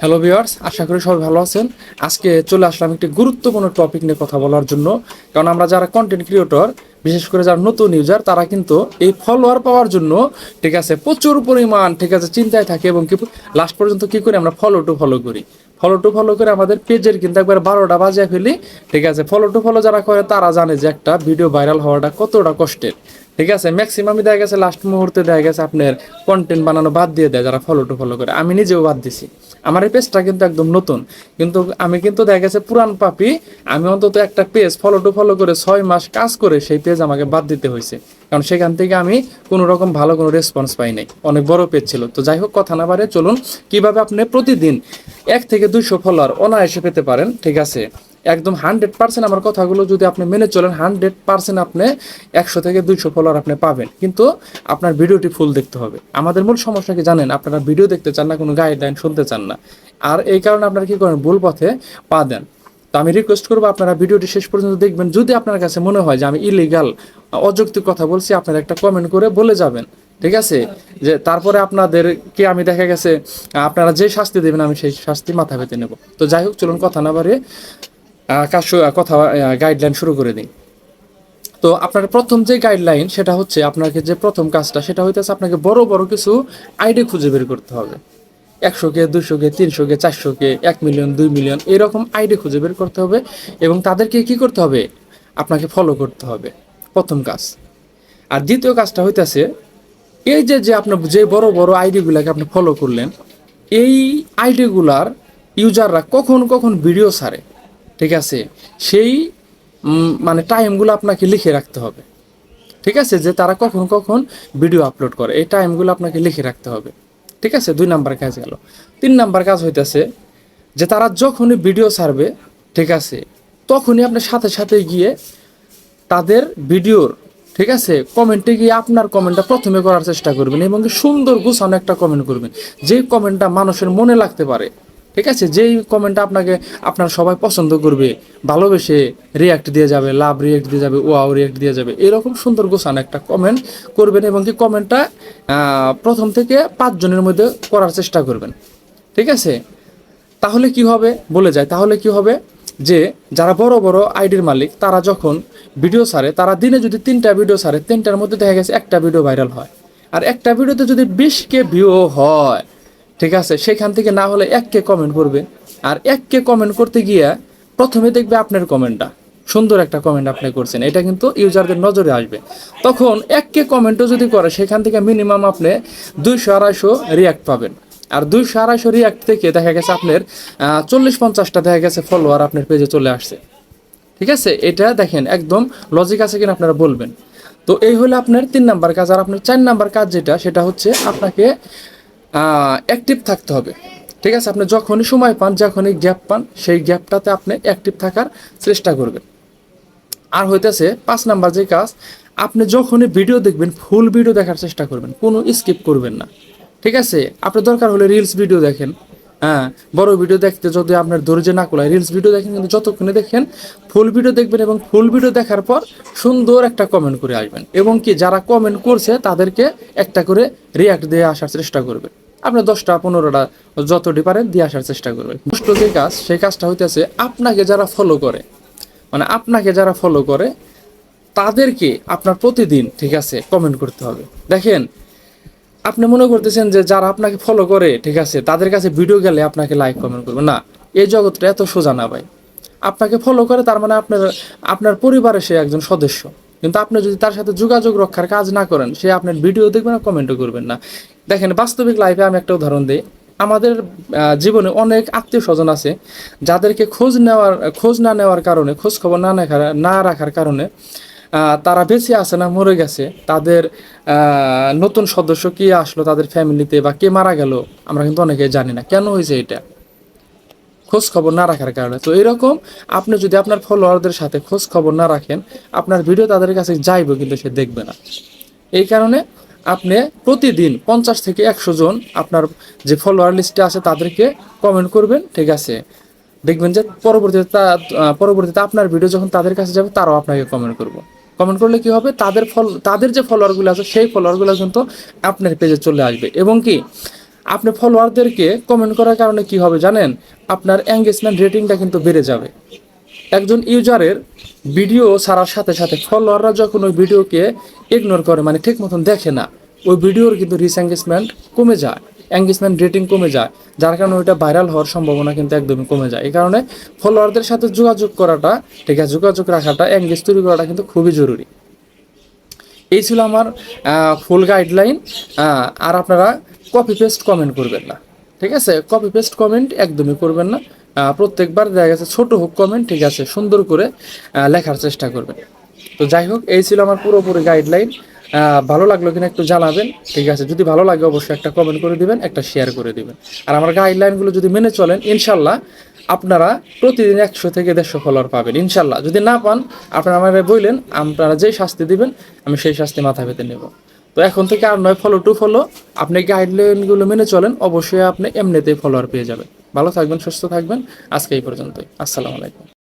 Hello viewers আশা করি সবাই ভালো আছেন। আজকে চলে আসলাম একটি গুরুত্বপূর্ণ টপিক নিয়ে কথা বলার জন্য। কারণ আমরা যারা কন্টেন্ট ক্রিয়েটর বিশেষ করে যারা নতুন ইউজার তারা কিন্তু এই ফলোয়ার পাওয়ার জন্য ঠিক আছে, প্রচুর পরিমাণ ঠিক আছে, চিন্তায় থাকে এবং কি লাস্ট পর্যন্ত কি করি আমরা ফলো টু ফলো করি। ফলো টু ফলো করে আমাদের পেজের কিন্তু একবার বারোটা বাজিয়ে ফেলি। ঠিক আছে ফলো টু ফলো যারা করে তারা জানে যে একটা ভিডিও ভাইরাল হওয়াটা কতটা কষ্টের। ঠিক আছে ম্যাক্সিমামই দেখা গেছে লাস্ট মুহূর্তে দেখা গেছে আপনার কন্টেন্ট বানানো বাদ দিয়ে দেয় যারা ফলো টু ফলো করে। আমি নিজেও বাদ দিছি। আমার এই পেজটা কিন্তু একদম নতুন। কিন্তু আমি কিন্তু দেখা গেছে পুরান পাপি, আমি অন্তত একটা পেজ ফলো টু ফলো করে ছয় মাস কাজ করে সেই পেজ আমাকে বাদ দিতে হয়েছে। কারণ সেখান থেকে আমি কোনো রকম ভালো কোনো রেসপন্স পাই নাই। অনেক বড় পেজ ছিল। তো যাই হোক, কথা না বাড়ে চলুন, কীভাবে আপনি প্রতিদিন এক থেকে দুইশো ফলোয়ার অনায়াসে পেতে পারেন, ঠিক আছে? একদম হান্ড্রেড পার্সেন্ট আমার কথাগুলো যদি আপনি মেনে চলেন হান্ড্রেড পার্সেন্ট আপনি একশো থেকে দুইশো ফলোয়ার আপনি পাবেন। কিন্তু আপনার ভিডিওটি ফুল দেখতে হবে। আমাদের মূল সমস্যা কি জানেন? আপনারা ভিডিও দেখতে চান না, কোনো গাইডলাইন শুনতে চান না। আর এই কারণে আপনারা কি করেন? ভুল পথে পা দেন। তো আমি রিকোয়েস্ট করব আপনারা ভিডিওটি শেষ পর্যন্ত দেখবেন। যদি আপনার কাছে মনে হয় যে আমি ইলিগাল অযৌক্তিক কথা বলছি, আপনারা একটা কমেন্ট করে বলে যাবেন। ঠিক আছে? যে তারপরে আপনাদেরকে আমি দেখা গেছে, আপনারা যে শাস্তি দেবেন, আমি সেই শাস্তি মাথা পেতে নেব। তো যাই হোক, চলুন কথা না বাড়িয়ে কাজ কথা গাইডলাইন শুরু করে দিই। তো আপনার প্রথম যে গাইডলাইন সেটা হচ্ছে আপনাকে যে প্রথম কাজটা, সেটা হইতেছে আপনাকে বড় বড় কিছু আইডি খুঁজে বের করতে হবে। একশো কে দুশো কে তিনশো কে চারশো কে এক মিলিয়ন দুই মিলিয়ন এরকম আইডি খুঁজে বের করতে হবে এবং তাদেরকে কি করতে হবে? আপনাকে ফলো করতে হবে। প্রথম কাজ। আর দ্বিতীয় কাজটা হইতেছে এই যে যে আপনার যে বড় বড় আইডিগুলোকে আপনি ফলো করলেন, এই আইডিগুলার ইউজাররা কখন কখন ভিডিও ছাড়ে, ঠিক আছে? সেই মানে টাইমগুলো আপনাকে লিখে রাখতে হবে, ঠিক আছে? যে তারা কখন কখন ভিডিও আপলোড করে, এই টাইমগুলো আপনাকে লিখে রাখতে হবে, ঠিক আছে? দুই নাম্বার কাজ গেল। তিন নাম্বার কাজ হইতেছে যে তারা যখনই ভিডিও ছাড়বে, ঠিক আছে? তখনই আপনি সাথে সাথে গিয়ে তাদের ভিডিওর ঠিক আছে? কমেন্টে গিয়ে আপনার কমেন্টটা প্রথমে করার চেষ্টা করবেন এবং সুন্দর গুছানো একটা কমেন্ট করবেন। যেই কমেন্টটা মানুষের মনে লাগতে পারে, ঠিক আছে? যেই কমেন্টটা আপনাকে, আপনার সবাই পছন্দ করবে, ভালোবেসে রিয়াক্ট দিয়ে যাবে লাভ রিয়াক্ট দিয়ে যাবে ওয়াও রিয়াক্ট দিয়ে যাবে, এরকম সুন্দর গোছানো একটা কমেন্ট করবেন এবং কি কমেন্টটা প্রথম থেকে পাঁচজনের মধ্যে করার চেষ্টা করবেন। ঠিক আছে? তাহলে কি হবে? বলে যায় তাহলে কি হবে? যে যারা বড় বড় আইডির মালিক, তারা যখন ভিডিও ছাড়ে, তারা দিনে যদি তিনটা ভিডিও ছাড়ে, তিনটার মধ্যে দেখা গেছে একটা ভিডিও ভাইরাল হয়। আর একটা ভিডিওতে যদি বিশ কে ভিউ হয়, ঠিক আছে, সেখান থেকে না হলে এক কে কমেন্ট করবে। আর এক কে কমেন্ট করতে গিয়ে প্রথমে দেখবে আপনার কমেন্টটা সুন্দর একটা কমেন্ট আপনি করছেন। এটা কিন্তু ইউজারদের নজরে আসবে। তখন এক কে কমেন্টও যদি করে, সেখান থেকে মিনিমাম আপনি দুইশো, আড়াইশো রিয়াক্ট পাবেন। আর দুই আড়াইশো রিয়াক্ট থেকে দেখা গেছে আপনার চল্লিশ পঞ্চাশটা দেখা গেছে ফলোয়ার আপনার পেজে চলে আসছে। ঠিক আছে? এটা দেখেন, একদম লজিক আছে কিনা আপনারা বলবেন। তো এই হলো আপনার তিন নাম্বার কাজ, আর আপনার চার নাম্বার কাজ যেটা, সেটা হচ্ছে আপনাকে অ্যাক্টিভ থাকতে হবে। ঠিক আছে? আপনি যখনই সময় পান, যখনই গ্যাপ পান, সেই গ্যাপটাতে আপনি অ্যাক্টিভ থাকার চেষ্টা করবেন। আর হইতেছে পাঁচ নাম্বার যে কাজ, আপনি যখনই ভিডিও দেখবেন ফুল ভিডিও দেখার চেষ্টা করবেন, কোনো স্কিপ করবেন না। ঠিক আছে? আপনার দরকার হলে রিলস ভিডিও দেখেন। হ্যাঁ বড় ভিডিও দেখতে যদি আপনার ধৈর্য না কুলায় রিলস ভিডিও দেখেন কিন্তু যতক্ষণে দেখেন ফুল ভিডিও দেখবেন এবং ফুল ভিডিও দেখার পর সুন্দর একটা কমেন্ট করে আসবেন। এবং কি যারা কমেন্ট করছে, তাদেরকে একটা করে রিয়াক্ট দিয়ে আসার চেষ্টা করবেন আপনি দশটা, পনেরোটা যতটি পারেন দিয়ে আসার চেষ্টা করবেন। ষষ্ঠ যে কাজ, সেই কাজটা হইতেছে আপনাকে যারা ফলো করে মানে আপনাকে যারা ফলো করে, তাদেরকে আপনার প্রতিদিন, ঠিক আছে কমেন্ট করতে হবে। দেখেন আপনি মনে করতেছেন যে যারা আপনাকে ফলো করে, ঠিক আছে, তাদের কাছে ভিডিও গেলে আপনাকে লাইক কমেন্ট করবে। না, এই জগৎটা এত সোজা না ভাই। আপনাকে ফলো করে, তার মানে আপনার আপনার পরিবারের সে একজন সদস্য। কিন্তু আপনি যদি তার সাথে যোগাযোগ রক্ষার কাজ না করেন, সে আপনার ভিডিও দেখবে না কমেন্টও করবেন না। দেখেন, বাস্তবিক লাইফে আমি একটা উদাহরণ দিই। আমাদের জীবনে অনেক আত্মীয় স্বজন আছে, যাদেরকে খোঁজ নেওয়ার, খোঁজ না নেওয়ার কারণে খোঁজ খবর না না রাখার কারণে তারা বেঁচে আছে না, মরে গেছে, তাদের নতুন সদস্য কে আসলো তাদের ফ্যামিলিতে বা কে মারা গেল, আমরা কিন্তু অনেকে জানি না। কেন হয়েছে এটা? খোঁজ খবর না রাখার কারণে। তো এরকম আপনি যদি আপনার ফলোয়ারদের সাথে খোঁজ খবর না রাখেন, আপনার ভিডিও তাদের কাছে যাইবে কিন্তু সে দেখবে না। এই কারণে আপনি প্রতিদিন পঞ্চাশ থেকে একশো জন আপনার যে ফলোয়ার লিস্টে আছে তাদেরকে কমেন্ট করবেন, ঠিক আছে? দেখবেন যে পরবর্তীতে পরবর্তীতে আপনার ভিডিও যখন তাদের কাছে যাবে, তারাও আপনাকে কমেন্ট করব। কমেন্ট করলে কি হবে? তাদের ফল তাদের যে ফলোয়ারগুলো আছে, সেই ফলোয়ারগুলো কিন্তু আপনার পেজে চলে আসবে। এবং কি, আপনি ফলোয়ারদেরকে কমেন্ট করার কারণে কি হবে জানেন? আপনার এঙ্গেজমেন্ট রেটিংটা কিন্তু বেড়ে যাবে। একজন ইউজারের ভিডিও ছাড়ার সাথে সাথে ফলোয়াররা যখন ওই ভিডিওকে ইগনোর করে মানে ঠিক মতন দেখে না, ওই ভিডিওর কিন্তু রিচ এঙ্গেজমেন্ট কমে যায়। এঙ্গেজমেন্ট রেটিং কমে যায়, যার কারণে ওইটা ভাইরাল হওয়ার সম্ভাবনা কিন্তু একদমই কমে যায়। এই কারণে ফলোয়ারদের সাথে যোগাযোগ করাটা, ঠিক আছে, যোগাযোগ রাখাটা এঙ্গেজ তৈরি করাটা কিন্তু খুবই জরুরি। এই ছিল আমার ফুল গাইডলাইন আর আপনারা কপি পেস্ট কমেন্ট করবেন না, ঠিক আছে? কপি পেস্ট কমেন্ট একদমই করবেন না প্রত্যেকবার দেখা গেছে ছোট হোক কমেন্ট ঠিক আছে, সুন্দর করে লেখার চেষ্টা করবেন। তো যাই হোক, এই ছিল আমার পুরোপুরি গাইডলাইন ভালো লাগল কিনা একটু জানাবেন, ঠিক আছে? যদি ভালো লাগে অবশ্যই একটা কমেন্ট করে দিবেন, একটা শেয়ার করে দিবেন। আর আমার গাইডলাইনগুলো যদি মেনে চলেন, ইনশাল্লাহ আপনারা প্রতিদিন একশো থেকে দেড়শো ফলোয়ার পাবেন, ইনশাল্লাহ। যদি না পান, আপনারা আমাকে বললেন আপনারা যেই শাস্তি দিবেন, আমি সেই শাস্তি মাথা পেতে নেব। তো এখন থেকে আর নয় ফলো টু ফলো আপনি গাইডলাইনগুলো মেনে চলেন, অবশ্যই আপনি এমনিতেই ফলোয়ার পেয়ে যাবেন। ভালো থাকবেন, সুস্থ থাকবেন। আজকে এই পর্যন্তই। আসসালামু আলাইকুম।